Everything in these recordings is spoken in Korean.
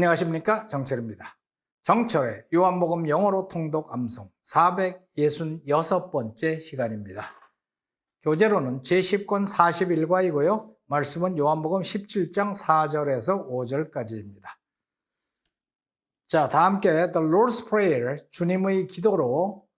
안녕하십니까 정철입니다. 정철의 요한복음 영어로 통독 암송 466번째 시간입니다. 교재로는 제10권 41과이고요. 말씀은 요한복음 17장 4절에서 5절까지입니다. 자, 다 함께 The Lord's Prayer, 주님의 기도로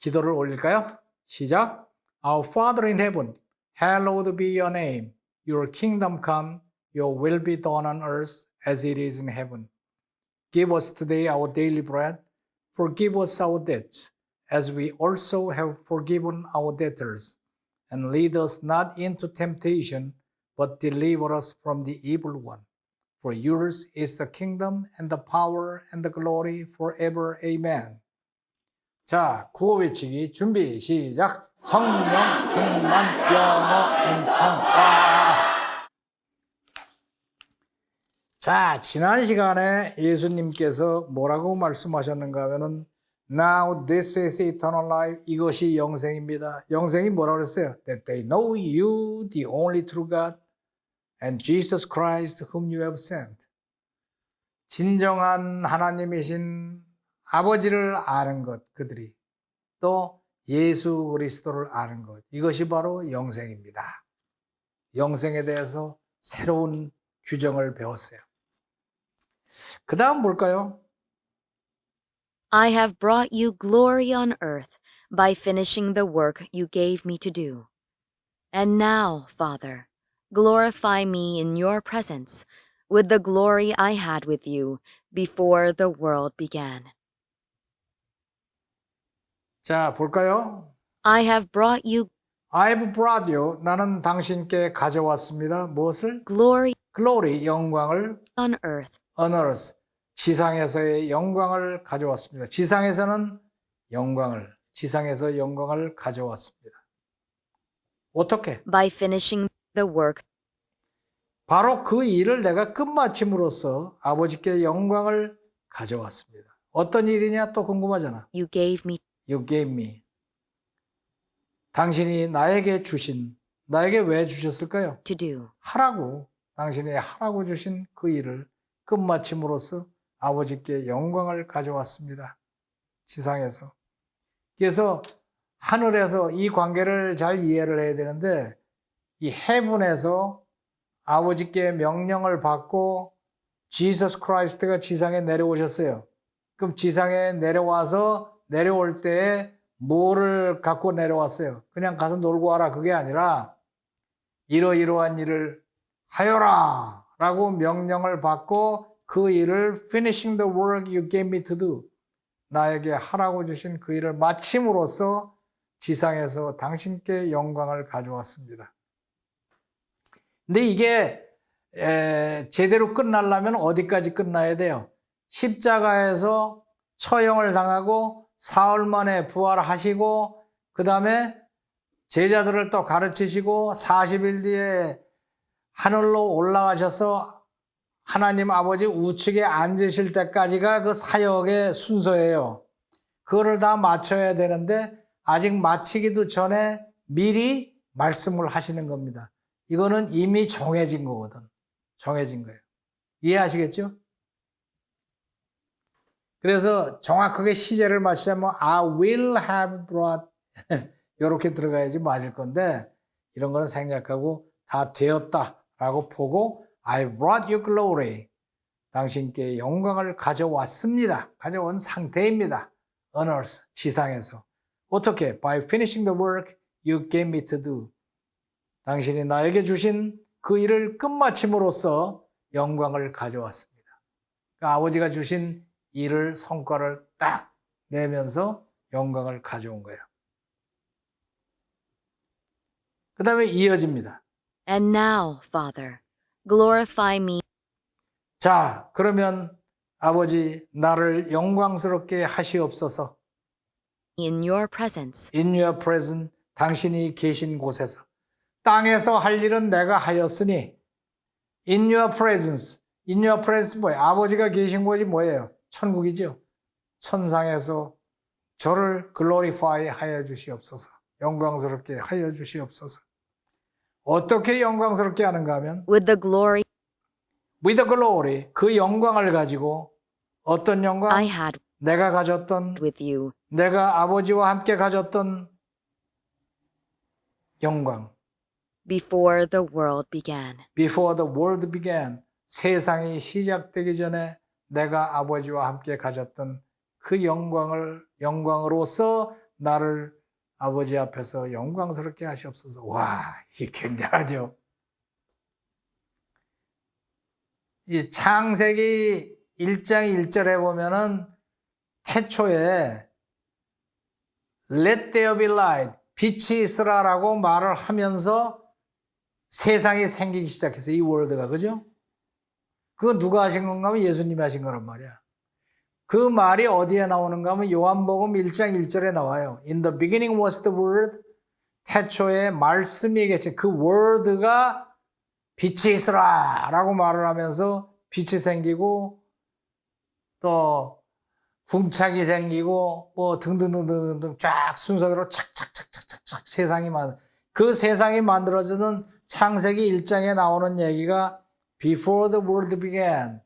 기도를 올릴까요? 시작. Our Father in heaven, hallowed be your name. Your kingdom come, your will be done on earth as it is in heaven. Give us today our daily bread. Forgive us our debts, as we also have forgiven our debtors. And lead us not into temptation, but deliver us from the evil one. For yours is the kingdom and the power and the glory forever. Amen. 자, 구호 외치기 준비 시작. 성령 충만 영어 인통 자, 지난 시간에 예수님께서 뭐라고 말씀하셨는가 하면은 Now this is eternal life. 이것이 영생입니다. 영생이 뭐라고 그랬어요? That they know you, the only true God, and Jesus Christ whom you have sent. 진정한 하나님이신 아버지를 아는 것, 그들이 또 예수 그리스도를 아는 것, 이것이 바로 영생입니다. 영생에 대해서 새로운 규정을 배웠어요. 그 다음 볼까요? I have brought you glory on earth by finishing the work you gave me to do. And now, Father, glorify me in your presence with the glory I had with you before the world began. 자, 볼까요? I have brought you I've brought you. 나는 당신께 가져왔습니다. 무엇을? glory glory, 영광을 on earth on earth. 지상에서의 영광을 가져왔습니다. 지상에서는 영광을, 지상에서 영광을 가져왔습니다. 어떻게? by finishing the work 바로 그 일을 내가 끝마침으로써 아버지께 영광을 가져왔습니다. 어떤 일이냐 또 궁금하잖아. you gave me You gave me. 당신이 나에게 주신, 나에게 왜 주셨을까요? to do. 하라고, 당신이 하라고 주신 그 일을 끝마침으로써 아버지께 영광을 가져왔습니다. 지상에서. 그래서 하늘에서 이 관계를 잘 이해를 해야 되는데 이 해분에서 아버지께 명령을 받고 지서스 크라이스트가 지상에 내려오셨어요. 그럼 지상에 내려와서 내려올 때에 뭐를 갖고 내려왔어요? 그냥 가서 놀고 와라 그게 아니라 이러이러한 일을 하여라 라고 명령을 받고 그 일을 finishing the work you gave me to do 나에게 하라고 주신 그 일을 마침으로써 지상에서 당신께 영광을 가져왔습니다. 근데 이게 에, 제대로 끝나려면 어디까지 끝나야 돼요? 십자가에서 처형을 당하고 사흘 만에 부활하시고 그 다음에 제자들을 또 가르치시고 40일 뒤에 하늘로 올라가셔서 하나님 아버지 우측에 앉으실 때까지가 그 사역의 순서예요. 그거를 다 맞춰야 되는데 아직 마치기도 전에 미리 말씀을 하시는 겁니다. 이거는 이미 정해진 거거든. 정해진 거예요. 이해하시겠죠? 그래서 정확하게 시제를 맞추자면 I will have brought 이렇게 들어가야지 맞을 건데 이런 거는 생략하고 다 되었다 라고 보고 I brought you glory. 당신께 영광을 가져왔습니다. 가져온 상태입니다. On earth, 지상에서. 어떻게? By finishing the work you gave me to do. 당신이 나에게 주신 그 일을 끝마침으로써 영광을 가져왔습니다. 그러니까 아버지가 주신 일을 성과를 딱 내면서 영광을 가져온 거예요. 그 다음에 이어집니다. And now, Father, glorify me 자, 그러면 아버지, 나를 영광스럽게 하시옵소서. in your presence In your presence, 당신이 계신 곳에서. 땅에서 할 일은 내가 하였으니, in your presence, in your presence 뭐예요? 아버지가 계신 곳이 뭐예요? 천국이죠. 천상에서 저를 글로리파이 하여 주시옵소서. 영광스럽게 하여 주시옵소서. 어떻게 영광스럽게 하는가 하면 with the glory with glory 그 영광을 가지고 어떤 영광? I had 내가 가졌던 with you 내가 아버지와 함께 가졌던 영광. before the world began. Before the world began 세상이 시작되기 전에 내가 아버지와 함께 가졌던 그 영광을 영광으로서 나를 아버지 앞에서 영광스럽게 하시옵소서. 와, 이게 굉장하죠. 이 창세기 1장 1절에 보면은 태초에 Let there be light. 빛이 있으라라고 말을 하면서 세상이 생기기 시작했어요. 이 월드가. 그죠? 그거 누가 하신 건가 하면 예수님이 하신 거란 말이야. 그 말이 어디에 나오는가 하면 요한복음 1장 1절에 나와요. In the beginning was the word. 태초에 말씀이 계신 그 word가 빛이 있으라 라고 말을 하면서 빛이 생기고 또 궁창이 생기고 뭐 등등등등등 쫙 순서대로 착착착착착착 세상이 만 그 세상이 만들어지는 창세기 1장에 나오는 얘기가 before the world began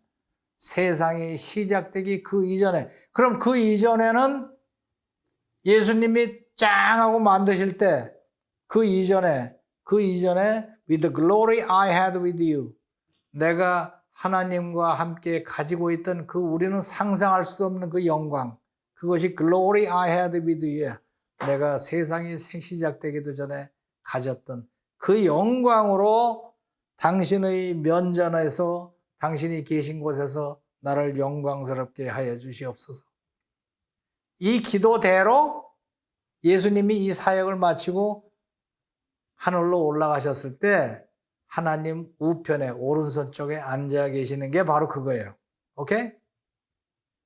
세상이 시작되기 그 이전에. 그럼 그 이전에는 예수님이 짱 하고 만드실 때 그 이전에 그 이전에 with the glory I had with you. 내가 하나님과 함께 가지고 있던 그 우리는 상상할 수 없는 그 영광. 그것이 glory I had with you. 내가 세상이 생- 시작되기도 전에 가졌던 그 영광으로 당신의 면전에서 당신이 계신 곳에서 나를 영광스럽게 하여 주시옵소서. 이 기도대로 예수님이 이 사역을 마치고 하늘로 올라가셨을 때 하나님 우편에 오른손 쪽에 앉아 계시는 게 바로 그거예요. 오케이?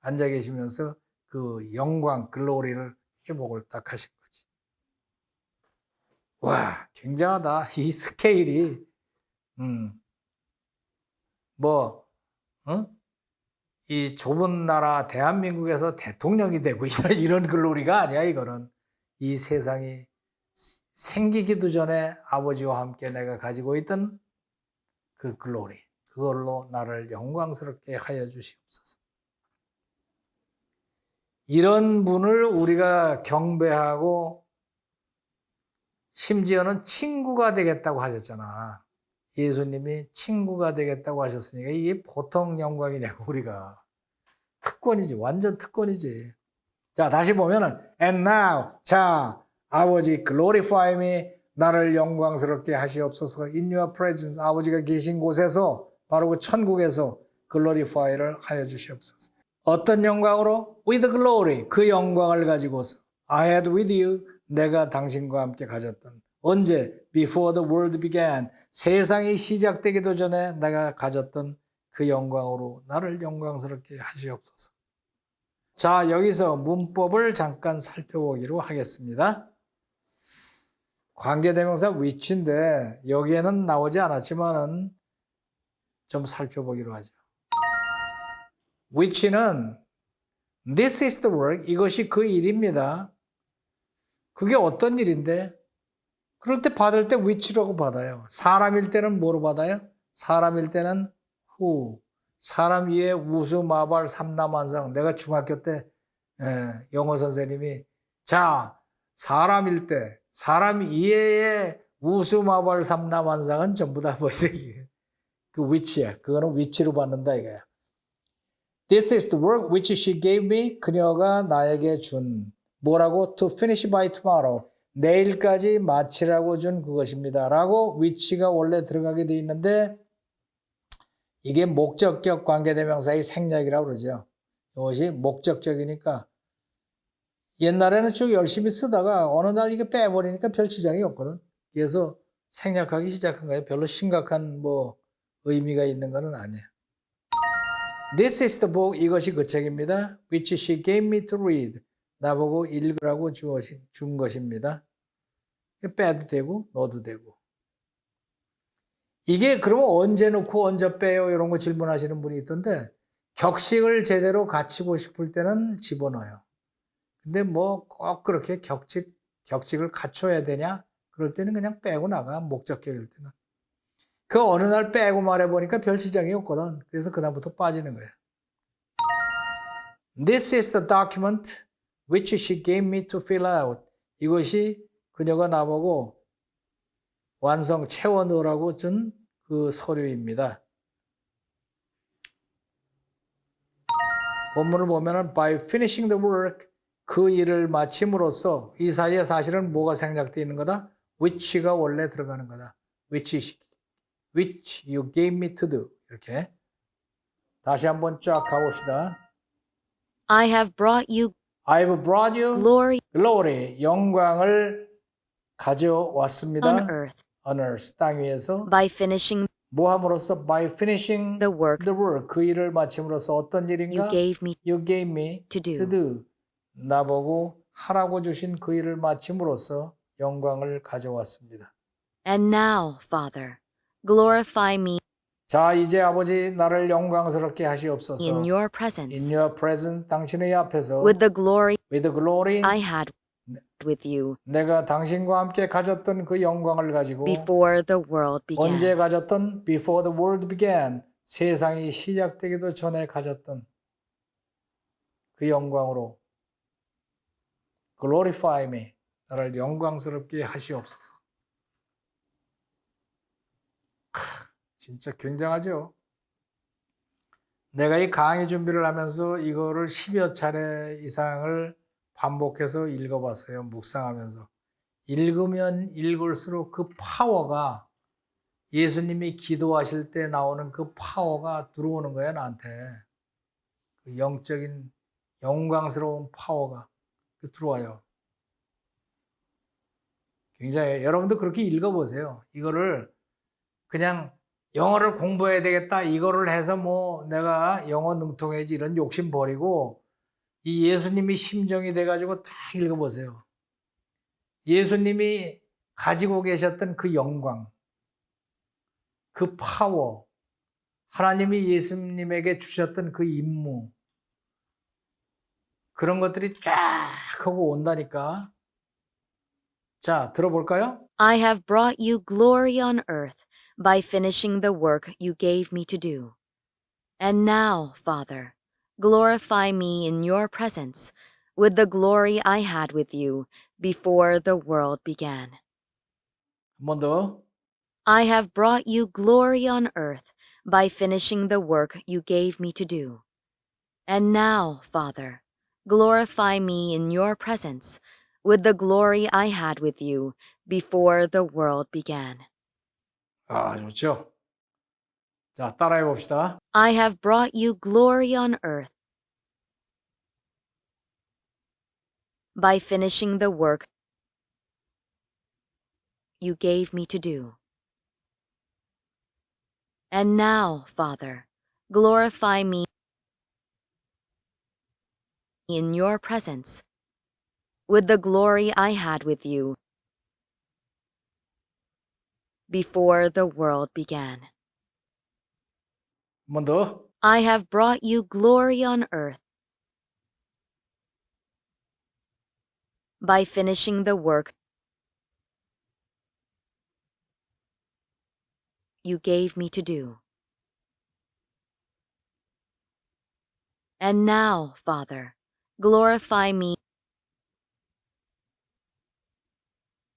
앉아 계시면서 그 영광, 글로리를 회복을 딱 하신 거지. 와, 굉장하다. 이 스케일이, 음, 뭐, 어? 이 좁은 나라 대한민국에서 대통령이 되고 이런, 이런 글로리가 아니야, 이거는. 이 세상이 생기기도 전에 아버지와 함께 내가 가지고 있던 그 글로리. 그걸로 나를 영광스럽게 하여 주시옵소서. 이런 분을 우리가 경배하고 심지어는 친구가 되겠다고 하셨잖아. 예수님이 친구가 되겠다고 하셨으니까 이게 보통 영광이냐고 우리가. 특권이지. 완전 특권이지. 자, 다시 보면은 and now 자, 아버지 glorify me 나를 영광스럽게 하시옵소서. in your presence 아버지가 계신 곳에서 바로 그 천국에서 glorify를 하여 주시옵소서. 어떤 영광으로? with glory 그 영광을 가지고서 I had with you 내가 당신과 함께 가졌던 언제 before the world began 세상이 시작되기도 전에 내가 가졌던 그 영광으로 나를 영광스럽게 하시옵소서. 자, 여기서 문법을 잠깐 살펴보기로 하겠습니다. 관계대명사 which인데 여기에는 나오지 않았지만은 좀 살펴보기로 하죠. which는 this is the work 이것이 그 일입니다. 그게 어떤 일인데? 그럴 때 받을 때 which라고 받아요. 사람일 때는 뭐로 받아요? 사람일 때는 who. 사람 위에 우수 마발 삼남한상. 내가 중학교 때 예, 영어 선생님이 자 사람일 때 사람 이외의 우수 마발 삼남한상은 전부 다뭐 이렇게 그 위치야. 그거는 위치로 받는다 이거야. This is the work which she gave me. 그녀가 나에게 준 뭐라고? To finish by tomorrow. 내일까지 마치라고 준 그것입니다. 라고 위치가 원래 들어가게 돼 있는데 이게 목적격 관계대명사의 생략이라고 그러죠. 이것이 목적적이니까 옛날에는 쭉 열심히 쓰다가 어느 날 이게 빼버리니까 별 지장이 없거든. 그래서 생략하기 시작한 거예요. 별로 심각한 뭐 의미가 있는 것은 아니에요. This is the book. 이것이 그 책입니다. Which she gave me to read. 나보고 읽으라고 주어진- 준 것입니다. 빼도 되고 넣어도 되고. 이게 그러면 언제 넣고 언제 빼요? 이런 거 질문하시는 분이 있던데 격식을 제대로 갖추고 싶을 때는 집어넣어요. 근데 뭐 꼭 그렇게 격식, 격식을 갖춰야 되냐? 그럴 때는 그냥 빼고 나가, 목적격일 때는. 그 어느 날 빼고 말해보니까 별 지장이 없거든. 그래서 그다음부터 빠지는 거예요. This is the document which she gave me to fill out. 이것이 그녀가 나보고 완성 채워 넣으라고 준 그 서류입니다. 본문을 보면은 by finishing the work 그 일을 마침으로써 이 사이에 사실은 뭐가 생략되어 있는 거다? which가 원래 들어가는 거다. which which you gave me to do 이렇게 다시 한번 쫙 가봅시다. I have brought you I've brought you glory glory 영광을 가져왔습니다. on earth on earth 땅 위에서 by finishing 뭐함으로써 by finishing the work the work 그 일을 마침으로써 어떤 일인가? you gave me You gave me to do. to do. 나보고 하라고 주신 그 일을 마침으로써 영광을 가져왔습니다. And now, Father, glorify me 자, 이제 아버지 나를 영광스럽게 하시옵소서. in your In presence your presence, 당신의 앞에서 with the glory with the glory, I had with you 내가 당신과 함께 가졌던 그 영광을 가지고 before the world began. 언제 가졌던 before the world began 세상이 시작되기도 전에 가졌던 그 영광으로 glorify me 나를 영광스럽게 하시옵소서. 크, 진짜 굉장하죠. 내가 이 강의 준비를 하면서 이거를 10여 차례 이상을 반복해서 읽어봤어요. 묵상하면서. 읽으면 읽을수록 그 파워가 예수님이 기도하실 때 나오는 그 파워가 들어오는 거야, 나한테. 그 영적인 영광스러운 파워가 그 들어와요. 굉장히, 여러분도 그렇게 읽어보세요. 이거를 그냥 영어를 공부해야 되겠다. 이거를 해서 뭐 내가 영어 능통해지 이런 욕심 버리고 이 예수님이 심정이 돼가지고 딱 읽어보세요. 예수님이 가지고 계셨던 그 영광, 그 파워, 하나님이 예수님에게 주셨던 그 임무, 그런 것들이 쫙 하고 온다니까. 자, 들어볼까요? I have brought you glory on earth by finishing the work you gave me to do. And now, Father, glorify me in your presence with the glory I had with you before the world began. Mondo. I have brought you glory on earth by finishing the work you gave me to do. And now, Father, glorify me in your presence with the glory I had with you before the world began. 아, 좋죠. 자, 따라해 봅시다. I have brought you glory on earth by finishing the work you gave me to do. And now, Father, glorify me in your presence with the glory I had with you before the world began. Mundo, I have brought you glory on earth by finishing the work you gave me to do. And now, Father, glorify me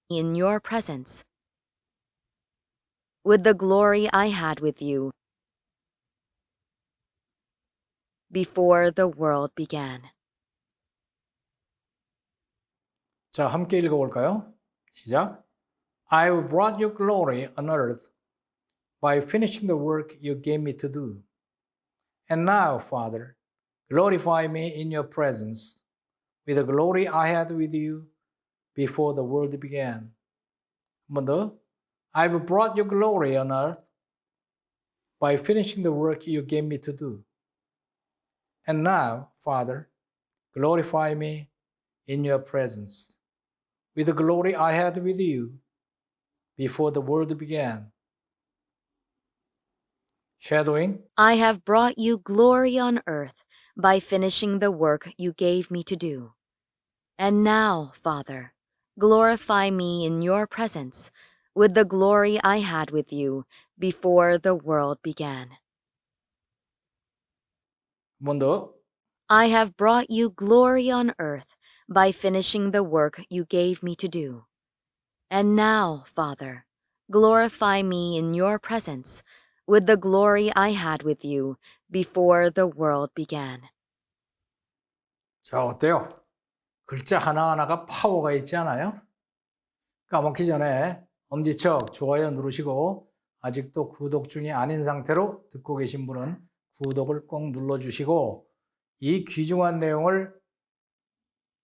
in your presence with the glory I had with you before the world began. 자, 함께 읽어볼까요? 시작. I've brought you glory on earth by finishing the work you gave me to do. And now, Father, glorify me in your presence with the glory I had with you before the world began. 한 번 더. I've brought you glory on earth by finishing the work you gave me to do. And now, Father, glorify me in your presence with the glory I had with you before the world began. Shadowing. I have brought you glory on earth by finishing the work you gave me to do. And now, Father, glorify me in your presence with the glory I had with you before the world began. 한 번 더. I have brought you glory on earth by finishing the work you gave me to do. And now, Father, glorify me in your presence with the glory I had with you before the world began. 자, 어때요? 글자 하나하나가 파워가 있지 않아요? 까먹기 전에 엄지척 좋아요 누르시고 아직도 구독 중이 아닌 상태로 듣고 계신 분은 구독을 꼭 눌러주시고 이 귀중한 내용을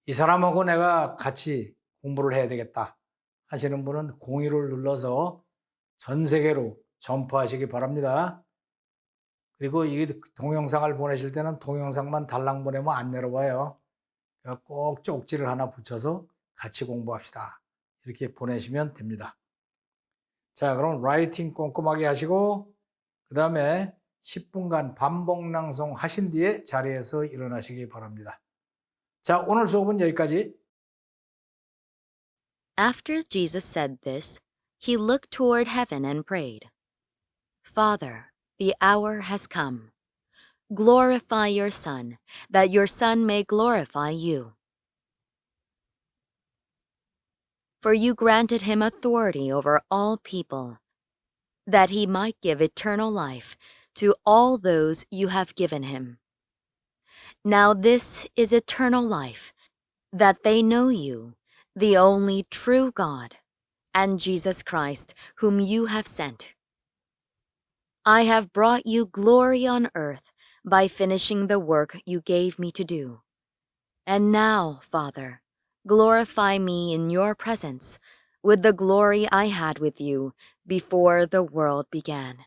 이 사람하고 내가 같이 공부를 해야 되겠다 하시는 분은 공유를 눌러서 전 세계로 전파하시기 바랍니다. 그리고 이 동영상을 보내실 때는 동영상만 달랑 보내면 안 내려와요. 꼭 쪽지를 하나 붙여서 같이 공부합시다. 이렇게 보내시면 됩니다. 자, 그럼 라이팅 꼼꼼하게 하시고 그 다음에 10분간 반복 낭송 하신 뒤에 자리에서 일어나시기 바랍니다. 자, 오늘 수업은 여기까지. After Jesus said this, he looked toward heaven and prayed, Father, the hour has come. Glorify your Son, that your Son may glorify you. For you granted him authority over all people, that he might give eternal life to all those you have given him. Now this is eternal life, that they know you, the only true God, and Jesus Christ, whom you have sent. I have brought you glory on earth by finishing the work you gave me to do. And now, Father, glorify me in your presence with the glory I had with you before the world began.